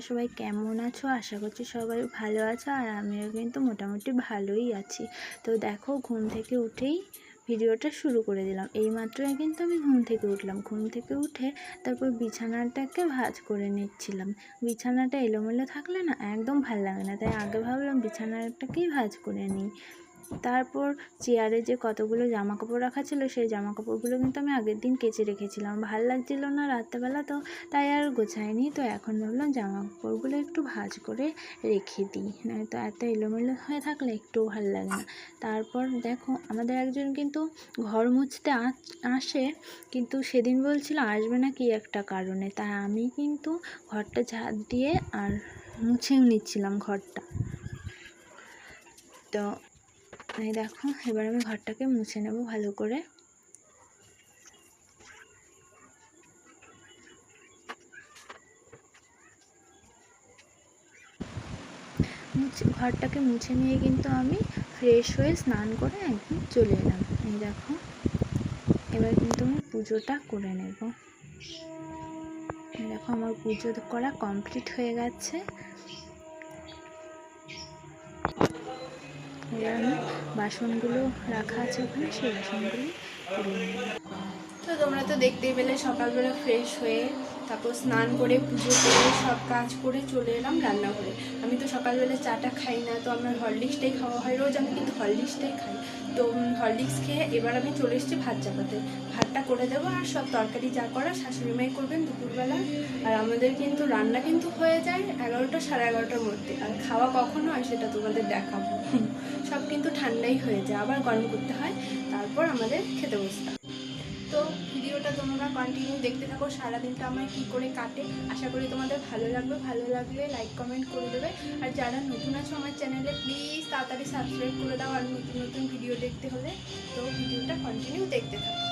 তোমরা সবাই কেমন আছো? আশা করছি সবাই ভালো আছো আর আমিও কিন্তু মোটামুটি ভালোই আছি। তো দেখো, ঘুম থেকে উঠেই ভিডিওটা শুরু করে দিলাম। এই মাত্রই কিন্তু আমি ঘুম থেকে উঠলাম। ঘুম থেকে উঠে তারপর বিছানাটাকে ভাজ করে নিচ্ছিলাম। বিছানাটা এলোমেলো থাকলে না একদম ভালো লাগে না। তাই আগে ভাবলাম বিছানাটাকেই ভাজ করে নিই। তারপর চেয়ারে যে কতগুলো জামা কাপড় রাখা ছিল, সেই জামা কাপড়গুলো কিন্তু আমি আগের দিন কেচে রেখেছিলাম। ভালো লাগছিল না রাত্রেবেলা, তো তাই আর গোছাইনি। তো এখন ভাবলাম জামা কাপড়গুলো একটু ভাঁজ করে রেখে দিই। নয়তো এত এলোমেলো হয়ে থাকলে একটুও ভালো লাগে না। তারপর দেখো, আমাদের একজন কিন্তু ঘর মুছতে আসে, কিন্তু সেদিন বলছিল আসবে না কি একটা কারণে। তাই আমি কিন্তু ঘরটা ঝাঁট দিয়ে আর মুছেও নিচ্ছিলাম ঘরটা। তো এই দেখো, এবার আমি ঘরটাকে মুছে নেব ভালো করে। মুছে, ঘরটাকে মুছে নিয়ে কিন্তু আমি ফ্রেশ হয়ে স্নান করে একদম চলে এলাম। এই দেখো, এবার কিন্তু আমি পুজোটা করে নেব। দেখো, আমার পুজো করা কমপ্লিট হয়ে গেছে। বাসনগুলো রাখা আছে ওখানে সেই বাসনগুলো তো তোমরা তো দেখতেই পেলে সকালবেলা ফ্রেশ হয়ে তারপর স্নান করে পুজো করে সব কাজ করে চলে এলাম রান্নাঘরে। আমি তো সকালবেলা চাটা খাই না, তো আমার হরলিক্সটাই খাওয়া হয়। রোজ আমি কিন্তু হরলিক্সটাই খাই। তো হরলিক্স খেয়ে এবার আমি চলে এসেছি ভাত চাপাতে। ভাতটা করে দেবো আর সব তরকারি যা করা শাশুড়ি মাই করবেন দুপুরবেলা। আর আমাদের কিন্তু রান্না কিন্তু হয়ে যায় এগারোটা সাড়ে এগারোটার মধ্যে। আর খাওয়া কখন হয় সেটা তোমাদের দেখাবো। সব কিন্তু ঠান্ডাই হয়ে যায়। আবার গরম করতে হয়, তারপর আমাদের খেতে হয়। তো ভিডিওটা তোমরা কন্টিনিউ দেখতে থাকো, সারাদিনটা আমার কী করে কাটে, আশা করি তোমাদের ভালো লাগবে। ভালো লাগলে লাইক কমেন্ট করে দেবে। আর যারা নতুন আছো আমার চ্যানেলে প্লিজ তাড়াতাড়ি সাবস্ক্রাইব করে দাও আর নতুন নতুন ভিডিও দেখতে হলে। তো ভিডিওটা কন্টিনিউ দেখতে থাকো।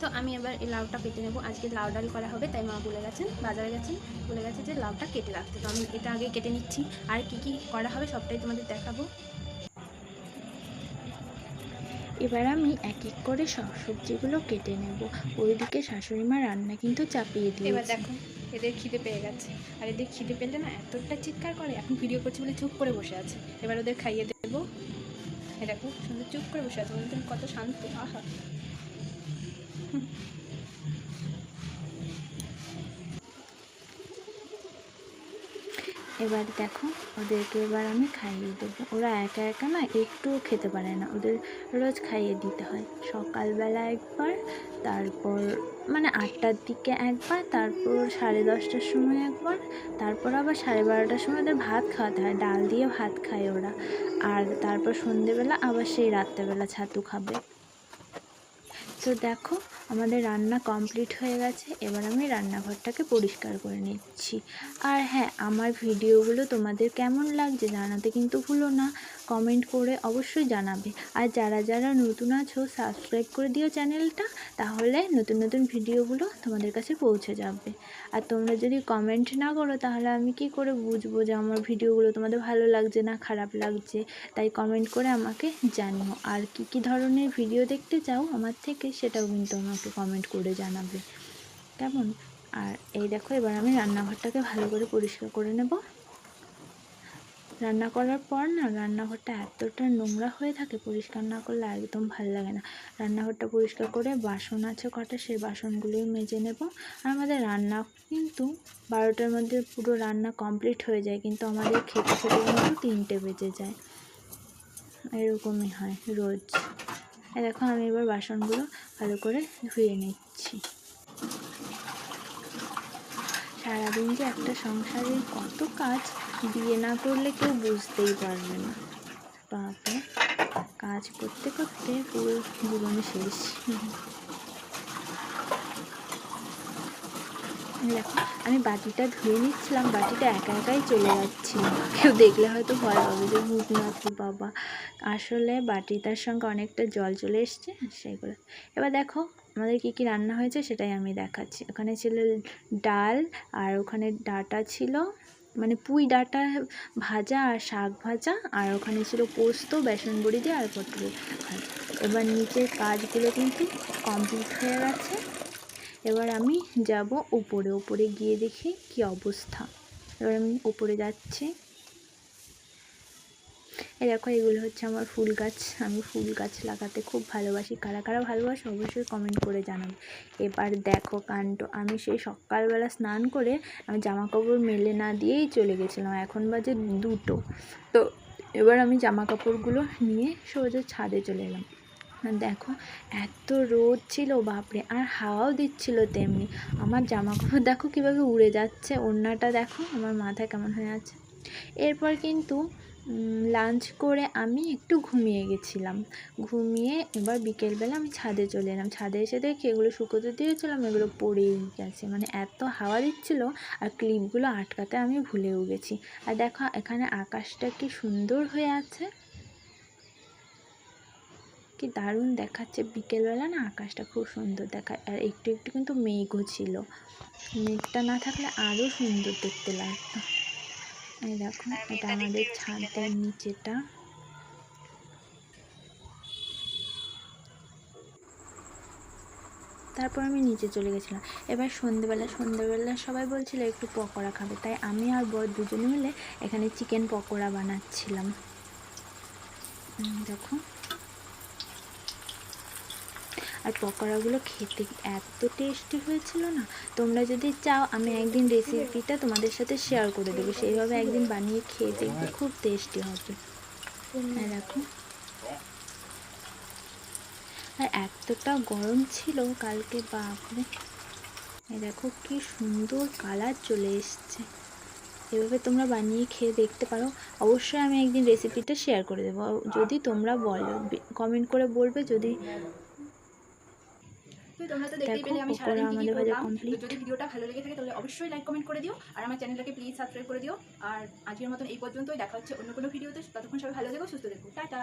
তো আমি এবার এই লাউটা কেটে নেব। আজকে লাউ ডাল করা হবে, তাই মা বলে গেছেন, বাজারে গেছেন, বলে গেছে যে লাউটা কেটে রাখতে। তো আমি এটা আগে কেটে নিচ্ছি। আর কি কি করা হবে সবটাই তোমাদের দেখাবো। এবার আমি এক এক করে সব সবজিগুলো কেটে নেব। ওইদিকে শাশুড়ি মা রান্না কিন্তু চাপিয়ে এবার দিয়েছে দেখো, এদের খিদে পেয়ে গেছে। আর এদের খিদে পেলে না এতটা চিৎকার করে, এখন ভিডিও করছি বলে চুপ করে বসে আছে। এবার ওদের খাইয়ে দেবো। দেখো, সুন্দর চুপ করে বসে আছে। কত শান্ত, আহা। এবার দেখো, ওদেরকে এবার আমি খাইয়ে দেবো। ওরা একা একা না একটুও খেতে পারে না। ওদের রোজ খাইয়ে দিতে হয়। সকালবেলা একবার, তারপর মানে আটটার দিকে একবার, তারপর সাড়ে দশটার সময় একবার, তারপর আবার সাড়ে বারোটার সময় ওদের ভাত খাওয়াতে হয়। ডাল দিয়ে ভাত খায় ওরা। আর তারপর সন্ধেবেলা আবার সেই রাত্রেবেলা ছাতু খাবে। তো দেখো, আমাদের রান্না কমপ্লিট হয়ে গেছে। এবার আমি রান্নাঘরটাকে পরিষ্কার করে নিচ্ছি। আর হ্যাঁ আমার ভিডিওগুলো তোমাদের কেমন লাগছে জানাতে কিন্তু ভুলো না। কমেন্ট করে অবশ্যই জানাবে। আর যারা যারা নতুন আছো সাবস্ক্রাইব করে দিও চ্যানেলটা, তাহলে নতুন নতুন ভিডিওগুলো তোমাদের কাছে পৌঁছে যাবে। আর তোমরা যদি কমেন্ট না করো, তাহলে আমি কি করে বুঝব যে আমার ভিডিওগুলো তোমাদের ভালো লাগছে না খারাপ লাগছে? তাই কমেন্ট করে আমাকে জানিও। আর কি কি ধরনের ভিডিও দেখতে চাও আমার থেকে, সেটাও কিন্তু আমাকে কমেন্ট করে জানাবে। কেমন? আর এই দেখো, এবার আমি রান্নাঘরটাকে ভালো করে পরিষ্কার করে নেব। রান্না করার পর না রান্নাঘরটা এতটা নোংরা হয়ে থাকে, পরিষ্কার না করলে একদম ভালো লাগে না। রান্নাঘরটা পরিষ্কার করে বাসন আছে কটা, সেই বাসনগুলোই মেজে নেব। আর আমাদের রান্না কিন্তু বারোটার মধ্যে পুরো রান্না কমপ্লিট হয়ে যায়, কিন্তু আমাদের খেতে খেতে কিন্তু তিনটে বেজে যায়। এরকমই হয় রোজ। দেখো আমি এবার বাসনগুলো ভালো করে ধুয়ে নিচ্ছি। সারাদিন যে একটা সংসারের কত কাজ বিয়ে না করলে কেউ বুঝতেই পারবে না। বাপরে, কাজ করতে করতে পুরো জীবন শেষ। দেখো, আমি বাটিটা ধুয়ে নিচ্ছিলাম, বাটিটা একা একাই চলে যাচ্ছিল কেউ দেখলে হয়তো ভয় পাবে যে ভূত ভূতনাথ বাবা? আসলে বাটিটার সঙ্গে অনেকটা জল চলে এসছে সেগুলো এবার দেখো আমাদের কী কী রান্না হয়েছে সেটাই আমি দেখাচ্ছি। ওখানে ছিল ডাল আর ওখানে ডাটা ছিল মানে পুঁই ডাঁটা ভাজা আর শাক ভাজা আর ওখানে ছিল পোস্ত, বেসন বড়ি দিয়ে আর পটল এবার নিচের কাজগুলো কিন্তু কমপ্লিট হয়ে গেছে। এবার আমি যাব উপরে উপরে গিয়ে দেখি কি অবস্থা। এবার আমি উপরে যাচ্ছি। এই দেখো, এগুলো হচ্ছে আমার ফুল গাছ। আমি ফুল গাছ লাগাতে খুব ভালোবাসি। কারা কারা ভালোবাসো অবশ্যই কমেন্ট করে জানাবে। এবার দেখো কাণ্ড। আমি সেই সকালবেলা স্নান করে আমি জামা কাপড় মেলে না দিয়েই চলে গেছিলাম। এখন বাজে দুটো। তো এবার আমি জামা কাপড়গুলো নিয়ে সোজা ছাদে চলে এলাম। দেখো, এত রোদ ছিল, বাপরে! আর হাওয়াও দিচ্ছিল তেমনি। আমার জামা কাপড় দেখো কীভাবে উড়ে যাচ্ছে। ওড়নাটা দেখো, আমার মাথা কেমন হয়ে আছে। এরপর কিন্তু লাঞ্চ করে আমি একটু ঘুমিয়ে গেছিলাম। ঘুমিয়ে এবার বিকেলবেলা আমি ছাদে চলে এলাম। ছাদে এসে দেখি এগুলো শুকোতে দিয়েছিলাম, এগুলো পড়েই গেছে। মানে এত হাওয়া দিচ্ছিল আর ক্লিপগুলো আটকাতে আমি ভুলেও গেছি। আর দেখো, এখানে আকাশটা কি সুন্দর হয়ে আছে। কি দারুণ দেখাচ্ছে। বিকেলবেলা না আকাশটা খুব সুন্দর দেখায়। আর একটু একটু কিন্তু মেঘও ছিল। মেঘটা না থাকলে আরও সুন্দর দেখতে লাগতো। এই দেখো এটা আমাদের ছাদের নিচেটা। তারপর আমি নিচে চলে গেছিলাম। এবার সন্ধেবেলা সন্ধেবেলা সবাই বলছিল একটু পকোড়া খাবে তাই আমি আর বর দুজনে মিলে এখানে চিকেন পকোড়া বানাচ্ছিলাম। দেখো। আর পকোড়াগুলো খেতে এত টেস্টি হয়েছিল না? তোমরা যদি চাও, আমি একদিন রেসিপিটা তোমাদের সাথে শেয়ার করে দেবো। সেইভাবে একদিন বানিয়ে খেয়ে দেখবে, খুব টেস্টি হবে। হ্যাঁ দেখো আর এতটা গরম ছিল, কালকে বাপরে। দেখো কি সুন্দর কালার চলে এসছে। এভাবে তোমরা বানিয়ে খেয়ে দেখতে পারো। অবশ্যই আমি একদিন রেসিপিটা শেয়ার করে দেবো। যদি তোমরা বলো কমেন্ট করে বলবে, যদি তোমরা তো দেখতেই দেখো, পেলে আমি সারাদিন কি করলাম। যদি ভিডিওটা ভালো লেগে থাকে তাহলে অবশ্যই লাইক কমেন্ট করে দিও। আর আমার চ্যানেলটাকে প্লিজ সাবস্ক্রাইব করে দিও। আর আজকের মতন এই পর্যন্তই দেখা হচ্ছে অন্য কোনো ভিডিওতে। ততক্ষণ সবাই ভালো থেকো সুস্থ থেকো। টাটা।